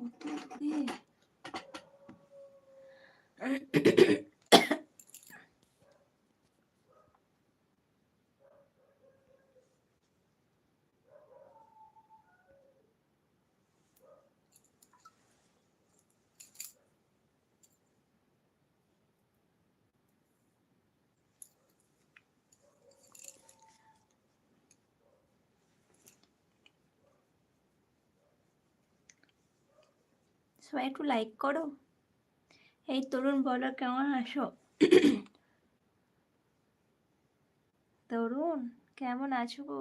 音で সবাই একটু লাইক করো। এই তরুণ বলো কেমন আছো? তরুণ কেমন আছো গো?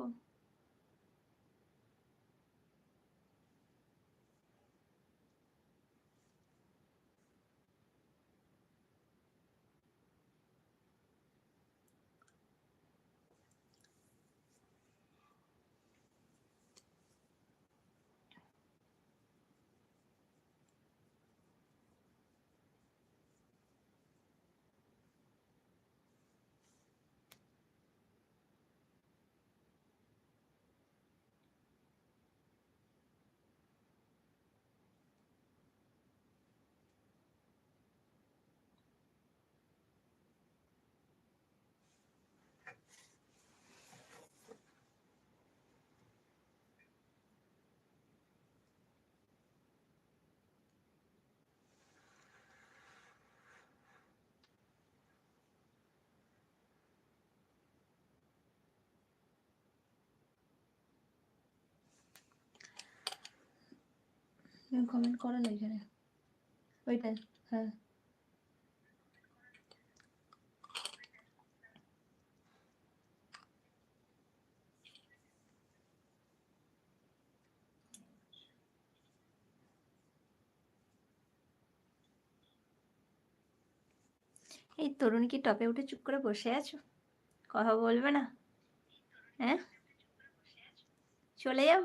কমেন্ট করো না এখানে। ওইটা হ্যাঁ। এই তরুণ কি টপে উঠে চুপ করে বসে আছো? কথা বলবে না? হ্যাঁ? চলে যাব?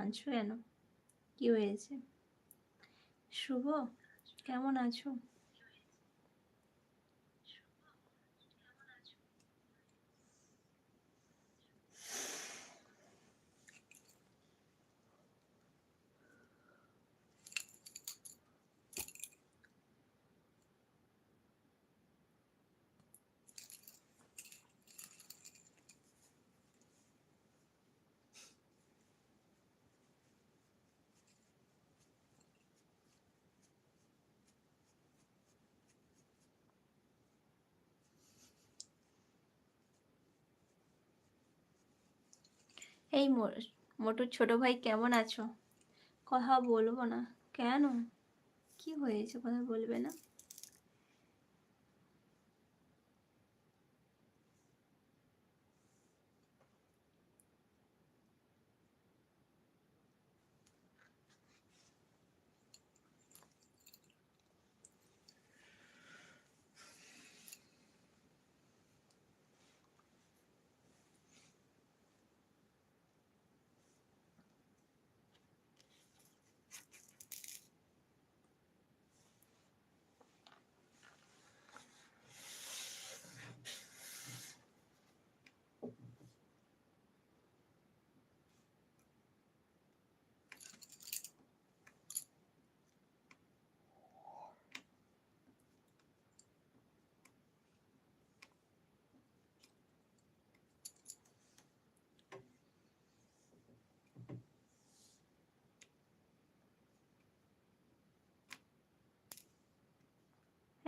কাঁদছো কেন? কি হয়েছে? শুভ কেমন আছো? এই মোটর ছোট ভাই কেমন আছো? কথা বলব না। কেন? কি হয়েছে? কথা বলবে না।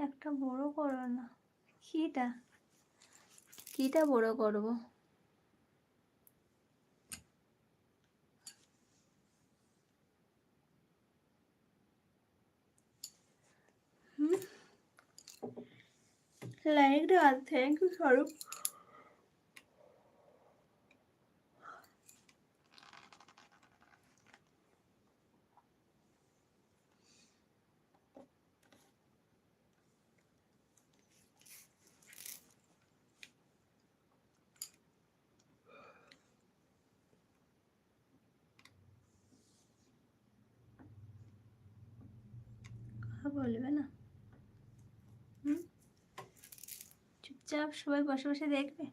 একটা বড় করো না। কিটা? কিটা বড় করব? লাইক দেওয়া থ্যাংক ইউ স্বরূপ চুপচাপ সবাই বসে বসে দেখবে।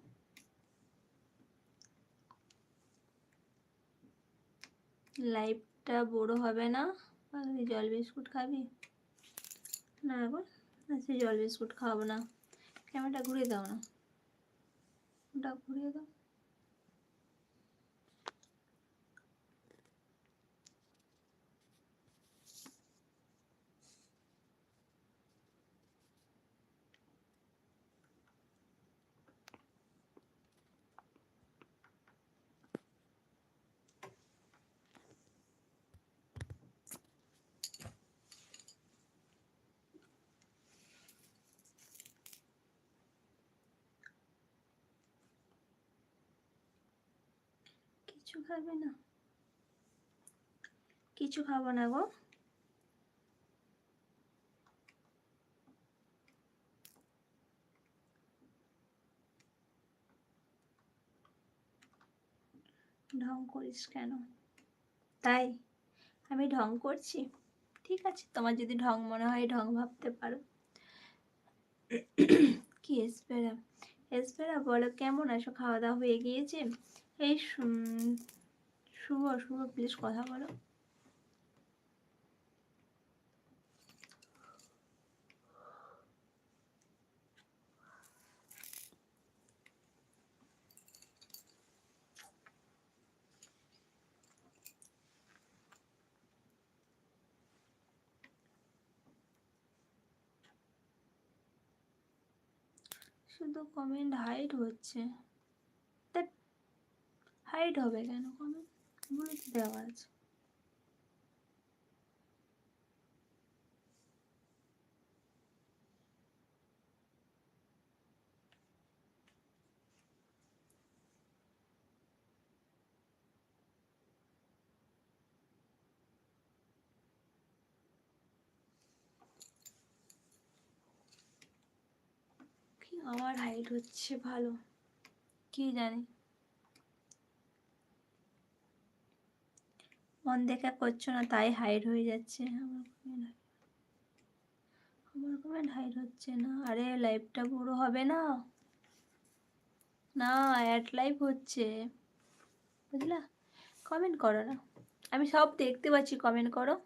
লাইফটা বড় হবে না? পাগলি জল বিস্কুট খাবি? না এখন আচ্ছা জল বিস্কুট খাওয়াবো না। ক্যামেরাটা ঘুরিয়ে দাও না। ওটা ঘুরিয়ে দাও। কিছু খাবে না। কিছু খাব না গো। ঢং করিস কেন? তাই? আমি ঢং করছি? ঠিক আছে, তোমার যদি ঢং মনে হয়, ঢং ভাবতে পারো। কি এসপেরা এসপেরা বলো, কেমন আছো? খাওয়া দাওয়া হয়ে গিয়েছে? এই শুভ শুভ প্লিজ কথা বলো। শুধু কমেন্ট হাইড হচ্ছে। হাইড হবে কেন? কমেন্ট বলে দেওয়া আছে। আমার হাইট হচ্ছে? ভালো। কি জানি। মন দেখা করছ না, তাই হাইড হয়ে যাচ্ছে। আমার কমেন্ট হাইড হচ্ছে। না। আরে লাইভটা পুরো হবে না। না অ্যাড লাইভ হচ্ছে। বুঝলা? কমেন্ট করো না। আমি সব দেখতে পাচ্ছি কমেন্ট করো।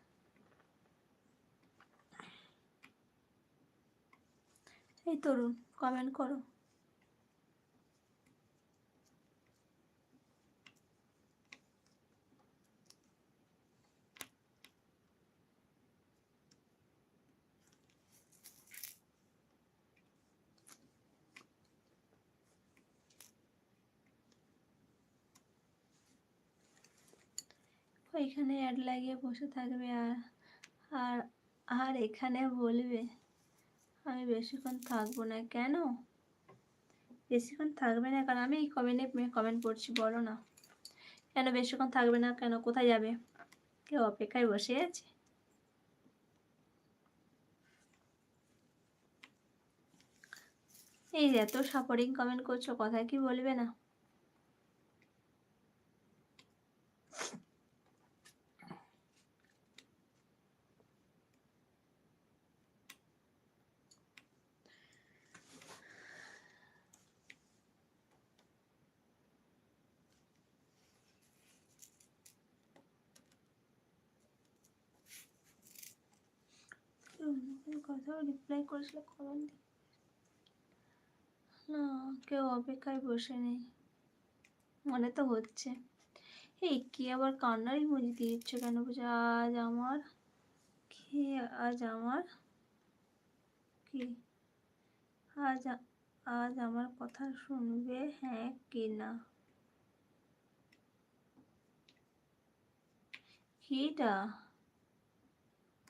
এই তরুণ কমেন্ট করো। ওইখানে অ্যাড লাগিয়ে বসে থাকবে আর আর আর এখানে বলবে, আমি বেশিক্ষণ থাকব না কেন? বেশিক্ষণ থাকবে না কারণ আমি এই কমেন্টে কমেন্ট করছি, বলো না। কেন বেশিক্ষণ থাকবে না কেন? কোথায় যাবে? কেউ অপেক্ষায় বসে আছে? এই এত সাপোর্টিং কমেন্ট করছ, কথা কি বলবে না? কথাও রিপ্লাই করেছিল কমেন্ট না, কেউ অপেক্ষায় বসে নেই। মনে তো হচ্ছে। এই কি আবার কান্নার ইমোজি দিচ্ছ কেন বুঝে? আজ আমার কি? আজ আমার কি? আজ আজ আমার কথা শুনবে হ্যাঁ কি না? কিটা?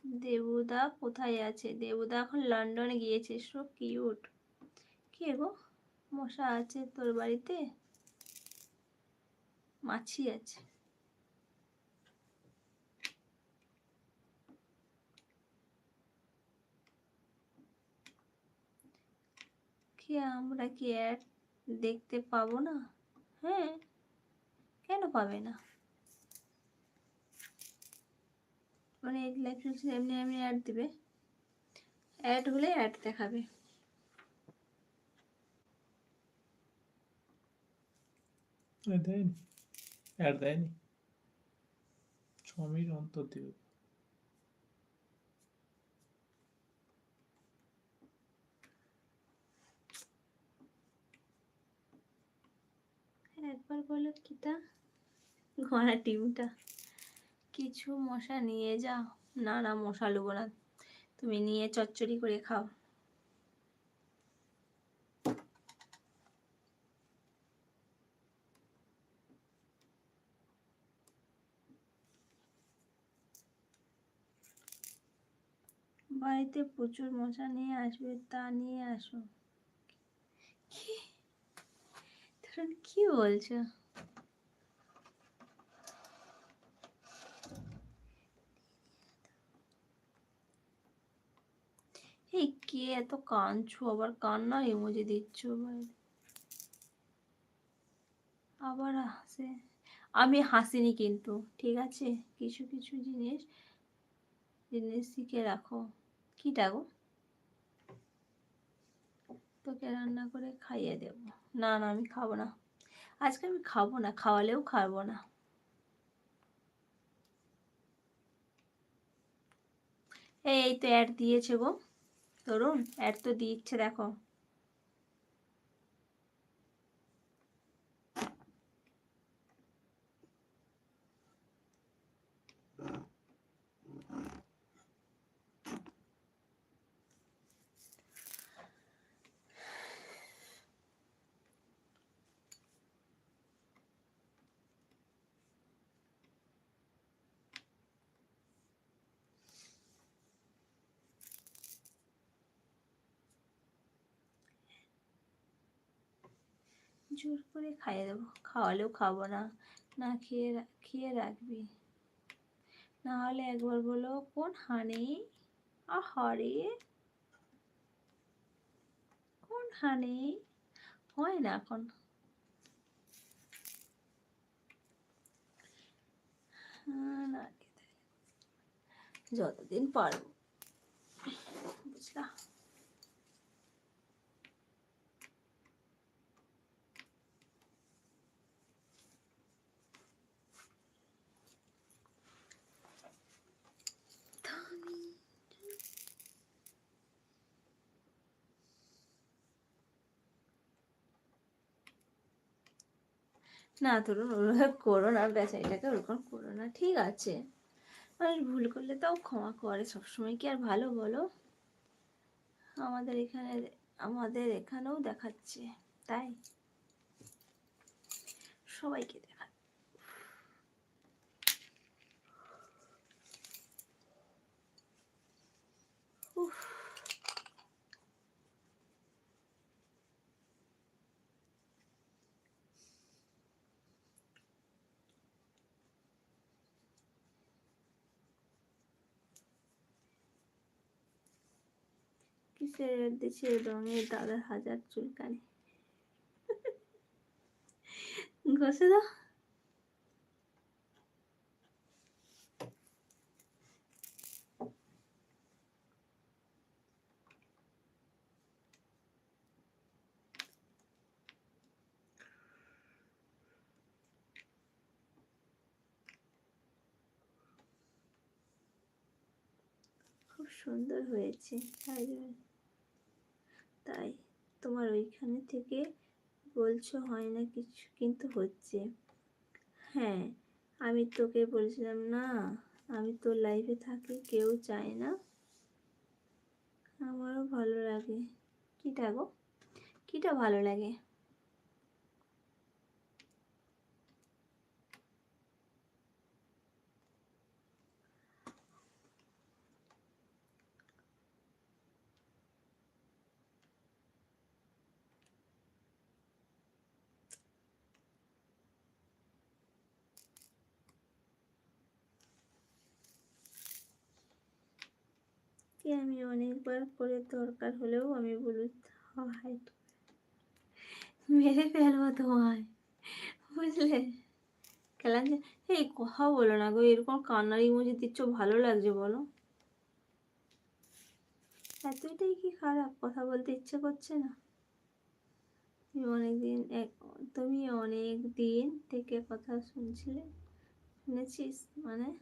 দেবুদা কোথায় আছে? দেবুদা এখন লন্ডনে গিয়েছে। সো কিউট কে গো? মশা আছে তোর বাড়িতে? মাছি আছে। কি আমরা কি অ্যাড দেখতে পাবো না? হ্যাঁ। কেন পাবে না? মানে লাইফ এমনি এমনি অ্যাড দিবে। অ্যাড হলে অ্যাড দেখাবে। এ দেয়নি? অ্যাড দেয়নি? ছ মিনিট অন্তর দিবে। একবার বলো কিটা? ঘোড়া টিমটা কিছু মশা নিয়ে যাও। না না, মশা নেব না। তুমি নিয়ে চচ্চড়ি করে খাও। বাড়িতে প্রচুর মশা নিয়ে আসবে, তা নিয়ে আসো। কি? তরুণ কি বলছো? এই কে এত কাঁদছো? আবার কান্না ইমোজি দিচ্ছ আবার। হাসে। আমি হাসিনি কিন্তু, ঠিক আছে? কিছু কিছু জিনিস জিনিস শিখে রাখো। কি ডাকো তোকে রান্না করে খাইয়ে দেব। না না, আমি খাব না। আজকে আমি খাব না, খাওয়ালেও খাব না। এই তো অ্যাড দিয়েছে গো। তরুণ অ্যাড তো দিচ্ছে দেখো। জোর করে খাইয়ে দেবো। খাওয়ালেও খাব না। না খেয়ে খেয়ে রাখবি। না হলে একবার বলো, কোন হানি? আহারে। কোন হানি? হয় না এখন। হ্যাঁ। যতদিন পারব। বুঝলা? না ধরুন ওরকম করো না বেচারিটাকে ওরকম করো না, ঠিক আছে। মানুষ ভুল করলে তাও ক্ষমা করে, সবসময় কি আর ভালো বলো? আমাদের এখানে, আমাদের এখানেও দেখাচ্ছে, তাই? সবাইকে দেখা কিসের দেশের রঙের দাদার হাজার চুলকানি। ঘষে দাও। খুব সুন্দর হয়েছে তাই তাই তোমার ওইখানে থেকে বলছো হয় না কিছু, কিন্তু হচ্ছে। হ্যাঁ আমি তোকে বলছিলাম না, আমি তোর লাইফে থাকি, কেউ চায় না। আমারও ভালো লাগে। কীটা গো? কীটা ভালো লাগে? কি আমি অনেকবার করে দরকার হলেও আমি বলি হাইট মেরে ফেলব তোমায়, বুঝলে? খেলাম যে, এই কথা বলো না গো, এরকম কান্নার ইমোজি দিচ্ছ, ভালো লাগছে বলো। এতটাই কি খারাপ? কথা বলতে ইচ্ছে করছে না? তুমি অনেক দিন এক- তুমি অনেক দিন থেকে কথা শুনছিলে, শুনেছিস? মানে?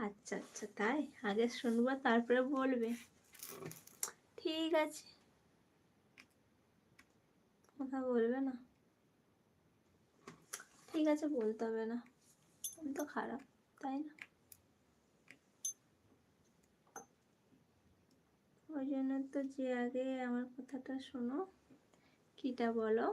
আচ্ছা আচ্ছা তাই? আগে শুনব, তারপরে বলবে। ঠিক আছে। কথা বলবে না। ঠিক আছে, বলতে হবে না। তো খারাপ, তাই না? ওই জন্য তো যে আগে আমার কথাটা শোনো। কিটা বলো?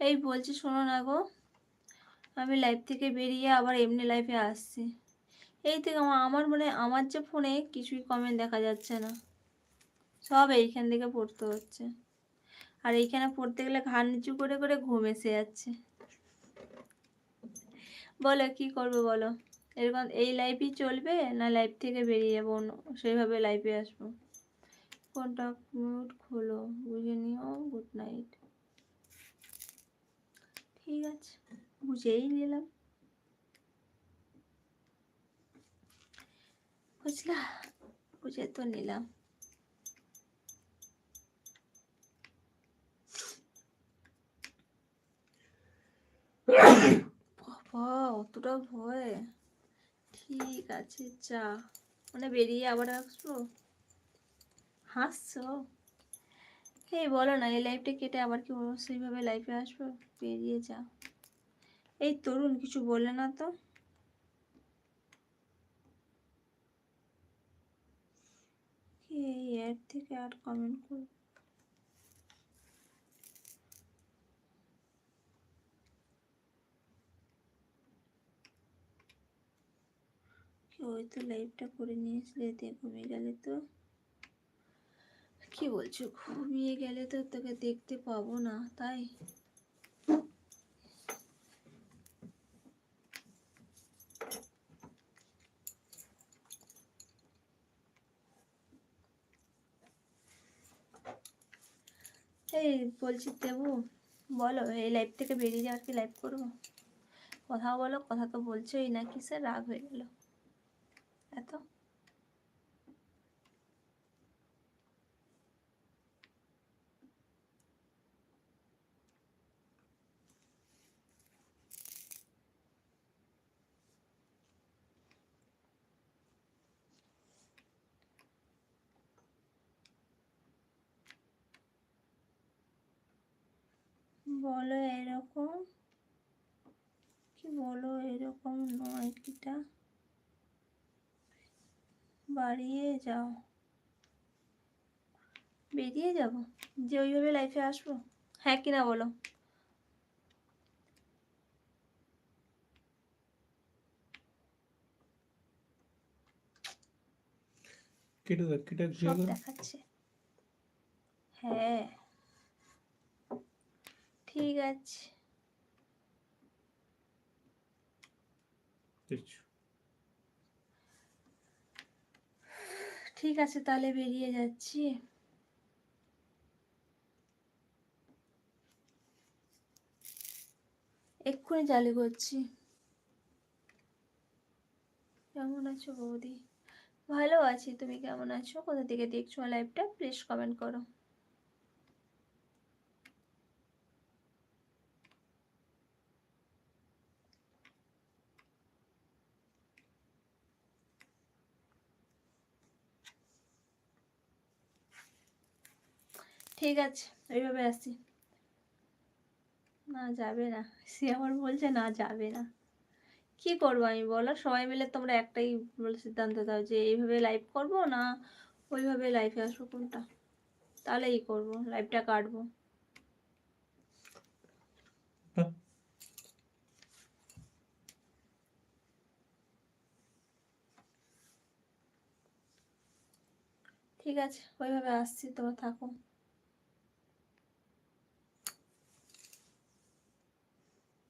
এই বলছি শোনো না গো, আমি লাইভ থেকে বেরিয়ে আবার এমনি লাইফে আসছি। এই থেকে আমার আমার মানে আমার যে ফোনে কিছুই কমেন্ট দেখা যাচ্ছে না। সব এইখান থেকে পড়তে হচ্ছে। আর এইখানে পড়তে গেলে ঘাড় নিচু করে করে ঘুম এসে যাচ্ছে। বলো, কি করবে বলো? এরকম এই লাইফই চলবে না লাইফ থেকে বেরিয়ে যাব? সেইভাবে লাইভে আসব। কোনটা মিউট খোলো, বুঝে নিও গুড নাইট ঠিক আছে, বুঝেই নিলাম। বুঝলা? বুঝে তো নিলাম। অতটা ভয়। ঠিক আছে, যা। মানে বেরিয়ে আবার আসব? হাসছো? এই বলো না, এই লাইফটা কেটে আবার কি সেইভাবে লাইফে আসব? বেরিয়ে যা। এই তরুণ, কিছু বলে না তো। এই অ্যাড থেকে আর কমেন্ট করবে? ওই তো লাইভটা করে নিয়েছিলে ঘুমিয়ে গেলে তো কি বলছো? ঘুমিয়ে গেলে তো তোকে দেখতে পাবো না, তাই? এই বলছি দেবু, বলো, এই লাইফ থেকে বেরিয়ে যাওয়ার কি লাইফ করব? কথা বলো, কথা তো বলছোই, না কিসের রাগ হয়ে গেল? এত? বলো এরকম? কি বলো এরকম নয় কিটা? বাড়িয়ে যাও। বেরিয়ে যাব? যে ওইভাবে লাইফে আসব? হ্যাঁ কি না বলো। কেটে দেখাচ্ছে। হ্যাঁ। আছে ঠিক আছে তাহলে বেরিয়ে যাচ্ছি। এক্ষুনি চালু করছি। কেমন আছো বৌদি? ভালো আছি তুমি কেমন আছো? কোথা থেকে দেখছ লাইভটা প্লিজ কমেন্ট করো। ঠিক আছে, ওইভাবে আসি না যাবে না, সে আমার বলছে না যাবে না। কি করব আমি বলো? সবাই মিলে তোমরা একটাই সিদ্ধান্ত দাও যে এইভাবে লাইভ করব না ওইভাবে লাইভে আসব কোনটা? তাহলে এই করব লাইভটা কাটবো। ঠিক আছে, ওইভাবে আসছি, তোমরা থাকো।